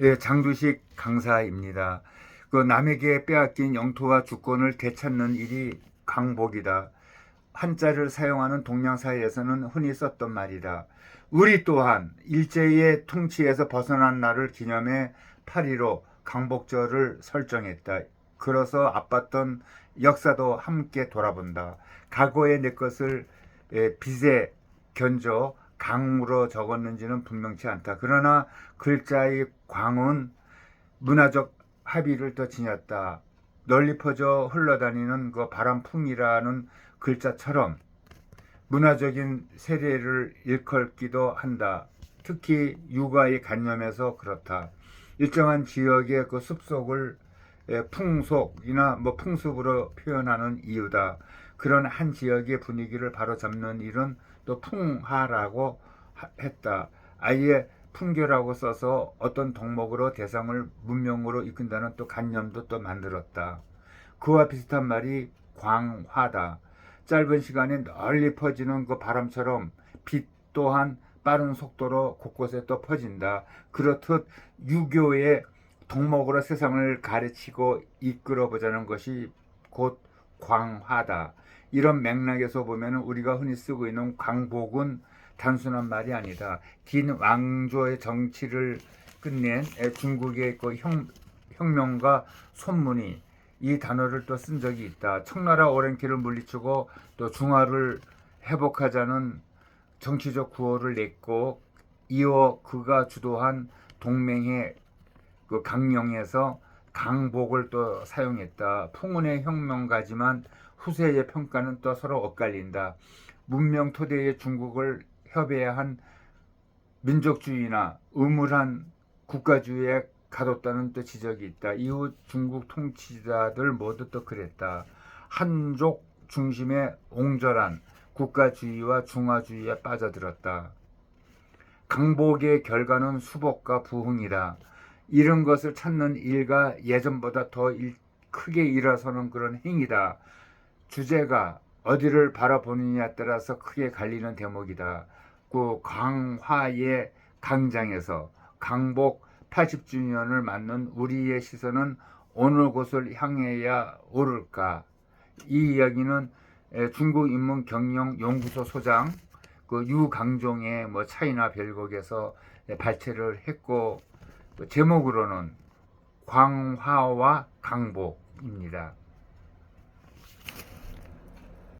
예, 장두식 강사입니다. 그 남에게 빼앗긴 영토와 주권을 되찾는 일이 강복이다. 한자를 사용하는 동양 사회에서는 흔히 썼던 말이다. 우리 또한 일제의 통치에서 벗어난 날을 기념해 8.15 강복절을 설정했다. 그래서 아팠던 역사도 함께 돌아본다. 과거의 내 것을 예, 빚에 견져 강으로 적었는지는 분명치 않다. 그러나 글자의 광은 문화적 합의를 또 지녔다. 널리 퍼져 흘러다니는 그 바람풍이라는 글자처럼 문화적인 세례를 일컬기도 한다. 특히 육아의 관념에서 그렇다. 일정한 지역의 그 습속을 예, 풍속이나 뭐 풍습으로 표현하는 이유다. 그런 한 지역의 분위기를 바로 잡는 일은 또 풍하라고 하- 했다. 아예 풍교라고 써서 어떤 덕목으로 대상을 문명으로 이끈다는 또 관념도 또 만들었다. 그와 비슷한 말이 광화다. 짧은 시간에 널리 퍼지는 그 바람처럼 빛 또한 빠른 속도로 곳곳에 또 퍼진다. 그렇듯 유교의 덕목으로 세상을 가르치고 이끌어 보자는 것이 곧 광화다. 이런 맥락에서 보면 우리가 흔히 쓰고 있는 광복은 단순한 말이 아니다. 긴 왕조의 정치를 끝낸 중국의 그 혁, 혁명과 손문이 이 단어를 또 쓴 적이 있다. 청나라 오랜 길을 물리치고 또 중화를 회복하자는 정치적 구호를 냈고 이어 그가 주도한 동맹의 그 강령에서 강복을 또 사용했다. 풍운의 혁명가지만 후세의 평가는 또 서로 엇갈린다. 문명 토대의 중국을 협의한 민족주의나 음울한 국가주의에 가뒀다는 또 지적이 있다. 이후 중국 통치자들 모두 또 그랬다. 한족 중심의 옹졸한 국가주의와 중화주의에 빠져들었다. 강복의 결과는 수복과 부흥이다. 이런 것을 찾는 일가 예전보다 더 일- 크게 일어서는 그런 행위다. 주제가 어디를 바라보느냐에 따라서 크게 갈리는 대목이다. 그 강화의 강장에서 강복 80주년을 맞는 우리의 시선은 어느 곳을 향해야 오를까? 이 이야기는 에, 중국 인문 경영 연구소 소장 그 유강종의 뭐 차이나 별곡에서 에, 발췌를 했고 그 제목으로는 광화와 강복입니다.